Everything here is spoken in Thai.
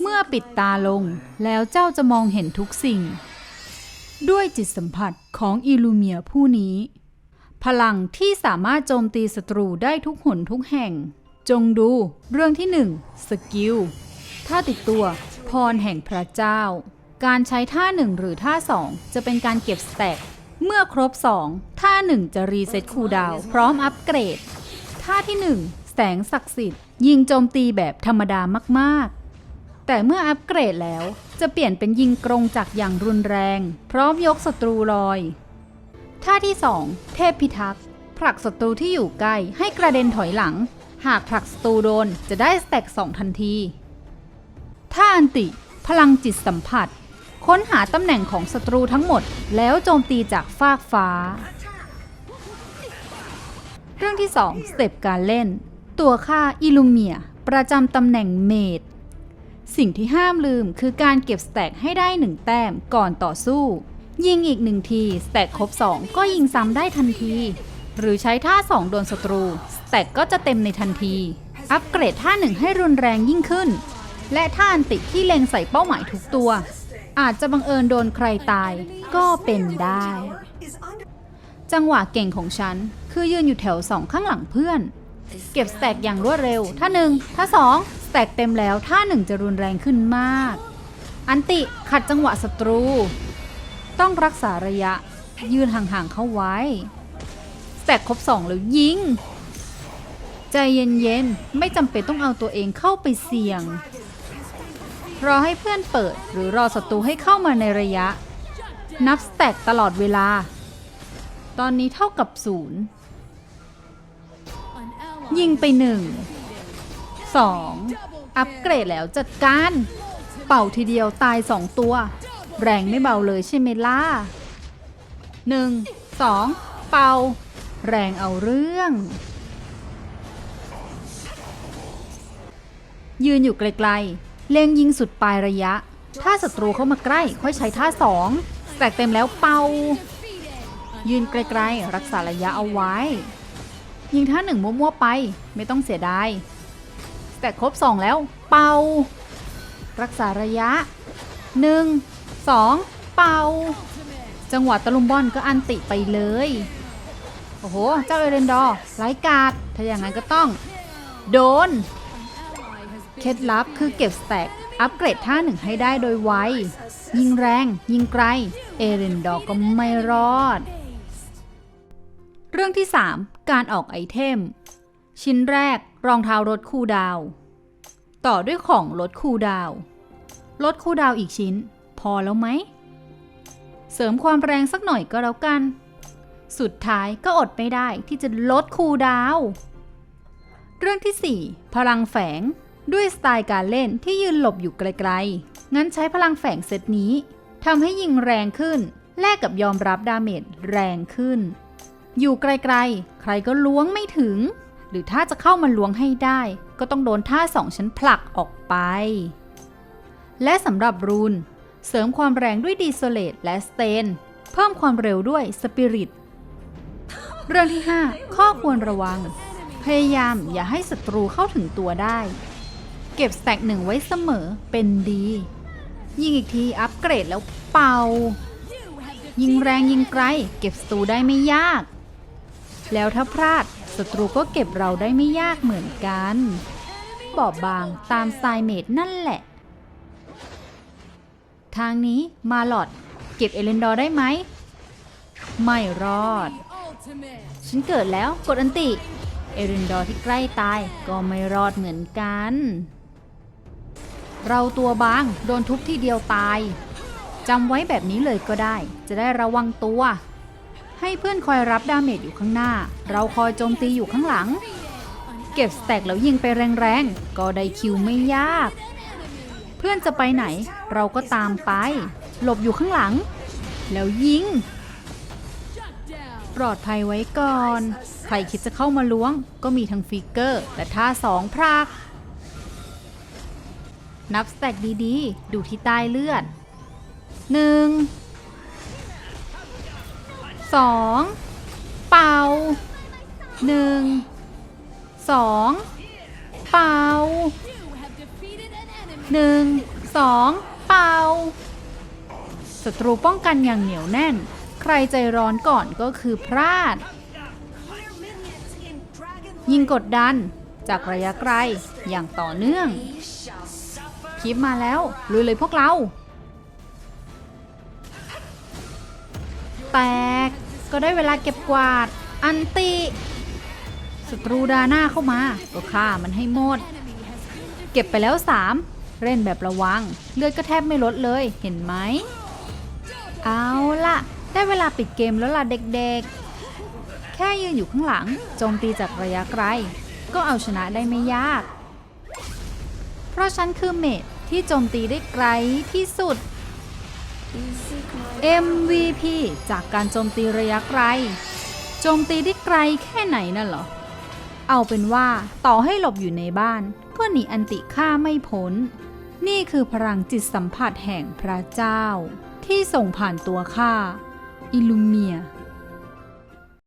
เมื่อปิดตาลงแล้วเจ้าจะมองเห็นทุกสิ่ง ด้วยจิตสัมผัสของอิลูเมียผู้นี้ พลังที่สามารถโจมตีศัตรูได้ทุกหนทุกแห่ง จงดูเรื่องที่1สกิลถ้าติดตัว พรแห่งพระเจ้า การใช้ท่า1หรือท่า2จะเป็นการเก็บสแต็กเมื่อครบ 2 ท่า 1 จะรีเซ็ตคูดาวพร้อมอัปเกรด ท่าที่ 1 แสงศักดิ์สิทธิ์ ยิงโจมตีแบบธรรมดามากๆ แต่เมื่ออัปเกรดแล้วจะเปลี่ยนเป็นยิงกรงจากอย่างรุนแรง พร้อมยกศัตรูลอยท่าที่ 2 เทพพิทักษ์ผลักศัตรูที่อยู่ใกล้ให้กระเด็นถอยหลัง หากผลักศัตรูโดนจะได้สแต็ก2ทันทีท่าอันติ พลังจิตสัมผัส ค้นหาตำแหน่งของศัตรูทั้งหมด แล้วโจมตีจากฟากฟ้า เรื่องที่ 2 สเต็ปการเล่น ตัวค่าอิลูเมีย ประจำตำแหน่งเมด สิ่งที่ห้ามลืมคือการเก็บสแต็กให้ได้ 1 แต้มก่อนต่อสู้ ยิงอีกหนึ่งทีสแต็กครบ 2 ก็ยิงซ้ำได้ทันที หรือใช้ท่า 2 โดนศัตรูสแต็กก็จะเต็มในทันที อัปเกรดท่า1ให้รุนแรงยิ่งขึ้น และท่าอันติที่เล็งใส่เป้าหมายทุกตัว อาจจะบังเอิญโดนใครตายก็เป็นได้ จังหวะเก่งของฉัน คือยืนอยู่แถวสองข้างหลังเพื่อน เก็บสแต็กอย่างรวดเร็ว ท่าหนึ่งท่าสอง แต็กเต็มแล้วท่าหนึ่งจะรุนแรงขึ้นมาก อันติขัดจังหวะศัตรู ต้องรักษาระยะยืนห่างๆเข้าไว้สแต็กครบสองแล้วยิง ใจเย็นๆ ไม่จำเป็นต้องเอาตัวเองเข้าไปเสี่ยง รอให้เพื่อนเปิดหรือรอศัตรูให้เข้ามาในระยะ นับสแต็กตลอดเวลา ตอนนี้เท่ากับศูนย์ยิงไปหนึ่ง สองอัปเกรดแล้วจัดการ เป่าทีเดียวตายสองตัว แรงไม่เบาเลยใช่ไหมล่ะหนึ่งสองเป่า แรงเอาเรื่อง ยืนอยู่ไกลๆ เล็งยิงสุดปลายระยะ ถ้าศัตรูเข้ามาใกล้ ค่อยใช้ท่าสองแตกเต็มแล้วเป่า ยืนไกลๆ รักษาระยะเอาไว้ ยิงท่าหนึ่งมั่วๆไป ไม่ต้องเสียดาย แต่ครบสองแล้ว เป่า รักษาระยะหนึ่งสองเป่า จังหวะตะลุมบอลก็อันติไปเลย โอ้โห เจ้าเอเรนดอร์ไร้กาดถ้าอย่างนั้นก็ต้อง โดน เคล็ดลับคือเก็บสแต็กอัปเกรดท่าหนึ่งให้ได้โดยไว ยิงแรง ยิงไกล เอเรนดอร์ก็ไม่รอด เรื่องที่ 3 การออกไอเทม ชิ้นแรกรองเท้ารถคูดาว ต่อด้วยของลดคูดาวน์ลดคูดาวอีกชิ้น พอแล้วไหม เสริมความแรงสักหน่อยก็แล้วกัน สุดท้ายก็อดไม่ได้ที่จะลดคูดาว เรื่องที่ 4 พลังแฝงด้วยสไตล์การเล่นที่ยืนหลบอยู่ไกลๆ งั้นใช้พลังแฝงเซตนี้ทำให้ยิงแรงขึ้น แลกกับยอมรับดาเมจแรงขึ้น อยู่ไกลๆ ใครก็ล้วงไม่ถึง หรือถ้าจะเข้ามาล้วงให้ได้ ก็ต้องโดนท่าสองชั้นผลักออกไป และสำหรับรูน เสริมความแรงด้วยดีโซเลตและสเตน เพิ่มความเร็วด้วยสปิริต เรื่องที่ 5 ข้อควรระวัง พยายามอย่าให้ศัตรูเข้าถึงตัวได้ เก็บสแต็กหนึ่งไว้เสมอเป็นดี ยิงอีกทีอัปเกรดแล้วเป่า ยิงแรงยิงไกล เก็บศัตรูได้ไม่ยาก แล้วถ้าพลาด ศัตรูก็เก็บเราได้ไม่ยากเหมือนกัน บอบบางตามสไตล์เมดนั่นแหละ ทางนี้มาหลอด เก็บเอเลนดอร์ได้ไหม ไม่รอด ฉันเกิดแล้วกดอันติ เอเลนดอร์ที่ใกล้ตายก็ไม่รอดเหมือนกัน เราตัวบางโดนทุบที่เดียวตายจำไว้แบบนี้เลยก็ได้ จะได้ระวังตัว ให้เพื่อนคอยรับดาเมจอยู่ข้างหน้า เราคอยโจมตีอยู่ข้างหลัง เก็บสแต็กแล้วยิงไปแรงๆ ก็ได้คิวไม่ยาก เพื่อนจะไปไหน เราก็ตามไป หลบอยู่ข้างหลัง แล้วยิง ปลอดภัยไว้ก่อน ใครคิดจะเข้ามาล้วง ก็มีทั้งฟิกเกอร์และท่าสองพรากนับสแต็กดีๆ ดูที่ใต้เลือดหนึ่ง สองเป่าหนึ่งสองเป่าหนึ่งสองเป่าศัตรูป้องกันอย่างเหนียวแน่น ใครใจร้อนก่อนก็คือพลาด ยิงกดดันจากระยะไกลอย่างต่อเนื่องคลิปมาแล้วลุยเลยพวกเรา แตก ก็ได้เวลาเก็บกวาด อันติศัตรูดาหน้าเข้ามา ก็ฆ่ามันให้หมด เก็บไปแล้ว 3 เล่นแบบระวัง เลือดก็แทบไม่ลดเลยเห็นไหม เอาล่ะ ได้เวลาปิดเกมแล้วล่ะเด็กๆ แค่ยืนอยู่ข้างหลัง โจมตีจากระยะไกล ก็เอาชนะได้ไม่ยาก เพราะฉันคือเมดที่โจมตีได้ไกลที่สุด MVP จากการโจมตีระยะไกล โจมตีได้ไกลแค่ไหนน่ะเหรอ เอาเป็นว่าต่อให้หลบอยู่ในบ้าน ก็หนีอันติฆ่าไม่พ้น นี่คือพลังจิตสัมผัสแห่งพระเจ้า ที่ส่งผ่านตัวข้าอิลูเมีย